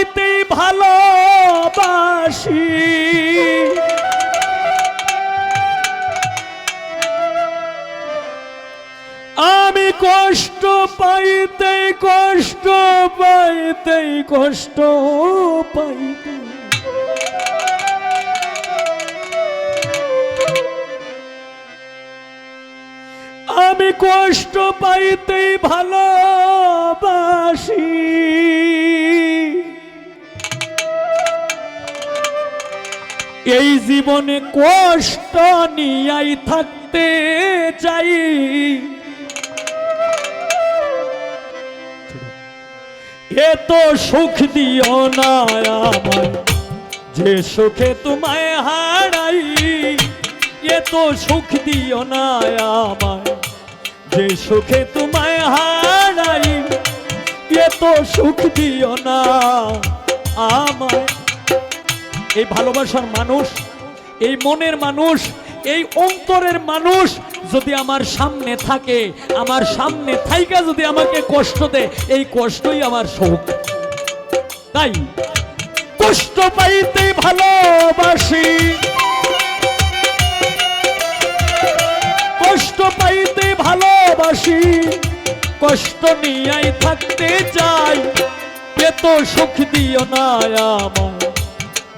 পাইতেই ভালোবাসি। আমি কষ্ট পাইতে কষ্ট পাইতে কষ্ট পাইতে। আমি কষ্ট পাইতেই ভালোবাসি। এই জীবনে কষ্ট নিয়াই থাকতে চাই। এত সুখ দিও না আমায় যে সুখে তোমায় হারাই। এত সুখ দিও না আমায় যে সুখে তোমায় হারাই। এত সুখ দিও না আমায়। এই ভালোবাসার মানুষ, এই মনের মানুষ, এই অন্তরের মানুষ যদি আমার সামনে থাকে, আমার সামনে থাইকা যদি আমাকে কষ্ট দেয়, এই কষ্টই আমার সুখ। তাই কষ্ট পাইতে ভালোবাসি। কষ্ট পাইতে ভালোবাসি। কষ্ট নিয়াই থাকতে চাই এত সুখ দিও না আমায়।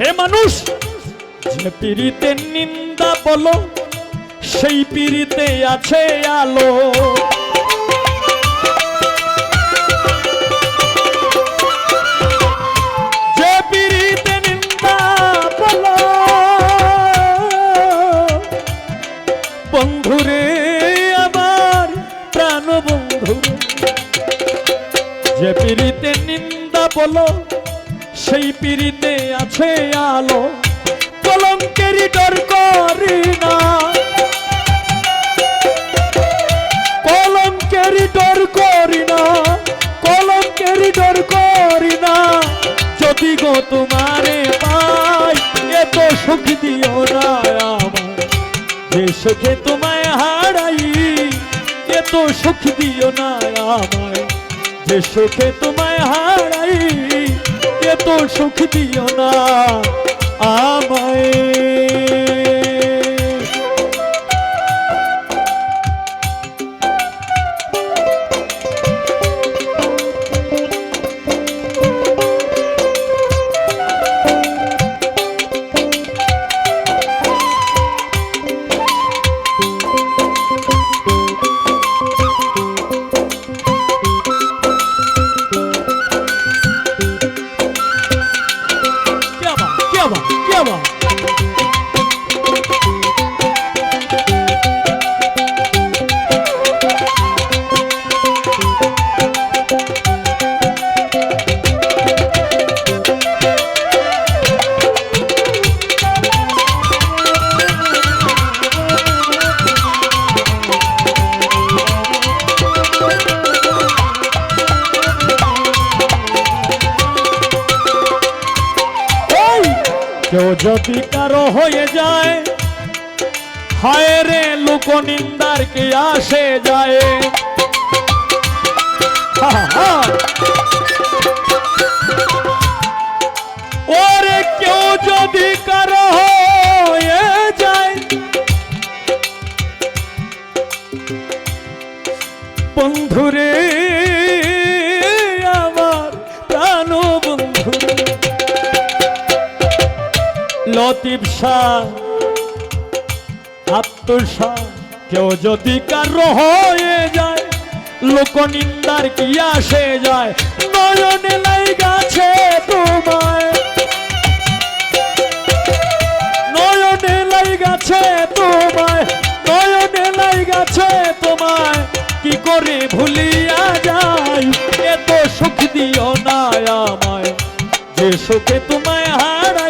হে মানুষ, যে পিড়িতে নিন্দা বলো, সেই পিড়িতে আছে আলো। যে পিড়িতে নিন্দা বলো আমার বন্ধু নিন্দা বলো, সেই পিড়িতে আছে আলো কলঙ্কেরই ডর করি না। কলঙ্কেরই ডর করি না কলঙ্কেরই ডর করি না। যদি গো তোমারে পাই, এত সুখ দিও না সুখে তোমায় হারাই, এত সুখ দিও না আমায়। যে সুখে তোমায় হারাই এত সুখ দিও না। আমায় কেউ যদি কারও হয়ে যায়, হায় রে লোক নিন্দার কে আসে যায়। ওরে কেউ যদি কারও হয়ে যায়, বন্ধুরে লতিফ শাহ আত্মসা কেউ যদি কারও হয়ে যায় লোক নিন্দার কি আসে যায়? নয়নে লাই গাছে তোমায়। নয়নে লাই গাছে তোমায়, নয়নে লাই গাছে তোমায়। কি করে ভুলিয়া যায়? এত সুখ দিও না আমায়। যে সুখে তোমায় হারাই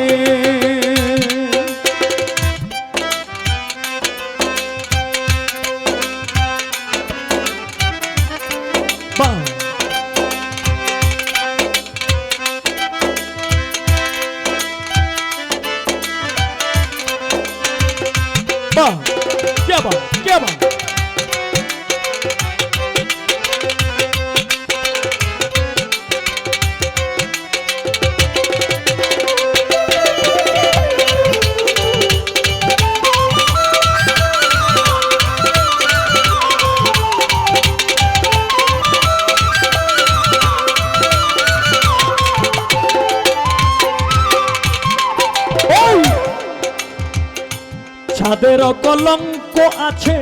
ছাদের কলঙ্ক আছে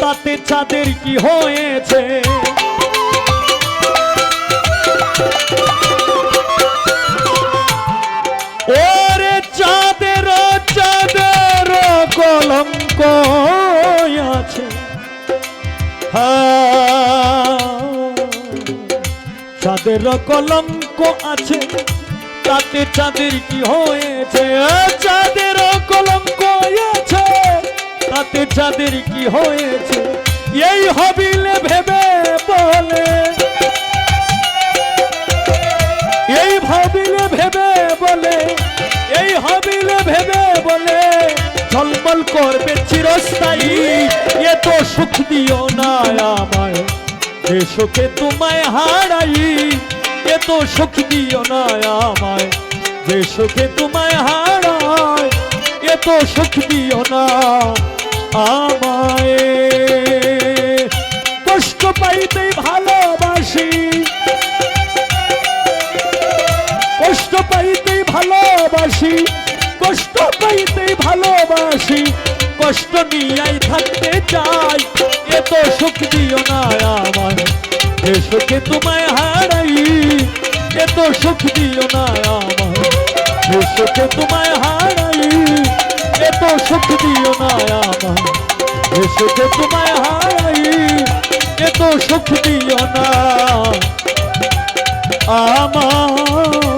তাতে চাঁদের কি হয়েছে? ওরে চাঁদের চাঁদের কলঙ্ক আছে। হ্যাঁ, চাঁদের কলঙ্ক আছে তাতে চাঁদের কি হয়েছে? তাতে চাঁদের কি হয়েছে, এই হবিলে ভেবে বলে। এই ভাবিলে ভেবে বলে, এই হবিলে ভেবে বলে, ঝলমল করবে চিরস্থায়ী। এ তো সুখ দিও না আমায় যে সুখে তোমায় হারাই। এ তো সুখ দিও না আমায় যে সুখে তোমায় হারাই। এ তো সুখ দিও না। আমায়। কষ্ট পাইতেই ভালোবাসি। কষ্ট পাইতেই ভালোবাসি। কষ্ট পাইতেই ভালোবাসি। কষ্ট নিয়াই থাকতে চাই। এত সুখ দিও না আমার যে সুখে তোমায় হারাই। এত সুখ দিও না আমার যে সুখে তোমায় হারাই। যে সুখে তোমায় হারাই এত সুখ দিও না। আমার